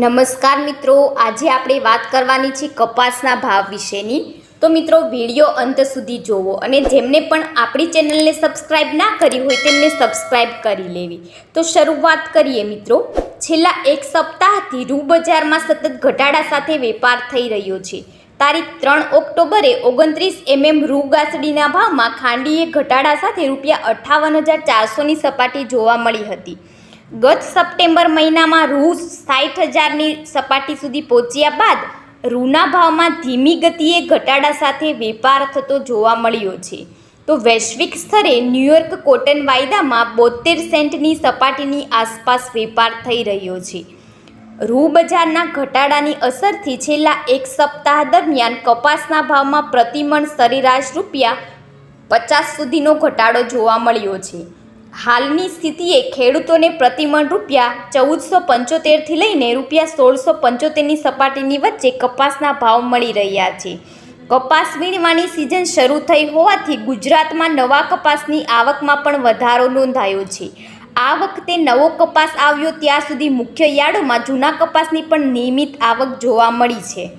નમસ્કાર મિત્રો, આજે આપણે વાત કરવાની છે કપાસના ભાવ વિશેની. તો મિત્રો, વીડિયો અંત સુધી જોવો અને જેમને પણ આપણી ચેનલને સબસ્ક્રાઇબ ના કરી હોય તેમને સબસ્ક્રાઇબ કરી લેવી. તો શરૂઆત કરીએ મિત્રો. છેલ્લા એક સપ્તાહથી રૂ બજારમાં સતત ઘટાડા સાથે વેપાર થઈ રહ્યો છે. તારીખ ત્રણ ઓક્ટોબરે ઓગણત્રીસ એમએમ રૂ ગાસડીના ભાવમાં ખાંડીએ ઘટાડા સાથે રૂપિયા અઠ્ઠાવન હજાર ચારસોની સપાટી જોવા મળી હતી. ગત સપ્ટેમ્બર મહિનામાં રૂ સાઠ હજારની સપાટી સુધી પહોંચ્યા બાદ રૂના ભાવમાં ધીમી ગતિએ ઘટાડા સાથે વેપાર થતો જોવા મળ્યો છે. તો વૈશ્વિક સ્તરે ન્યૂયોર્ક કોટન વાયદામાં બોતેર સેન્ટની સપાટીની આસપાસ વેપાર થઈ રહ્યો છે. રૂ બજારના ઘટાડાની અસરથી છેલ્લા એક સપ્તાહ દરમિયાન કપાસના ભાવમાં પ્રતિમણ સરેરાશ રૂપિયા પચાસ સુધીનો ઘટાડો જોવા મળ્યો છે. હાલની સ્થિતિએ ખેડૂતોને પ્રતિમણ રૂપિયા ચૌદસો પંચોતેરથી લઈને રૂપિયા સોળસો પંચોતેરની સપાટીની વચ્ચે કપાસના ભાવ મળી રહ્યા છે. કપાસ વીણવાની સિઝન શરૂ થઈ હોવાથી ગુજરાતમાં નવા કપાસની આવકમાં પણ વધારો નોંધાયો છે. આ વખતે નવો કપાસ આવ્યો ત્યાં સુધી મુખ્ય યાર્ડોમાં જૂના કપાસની પણ નિયમિત આવક જોવા મળી છે.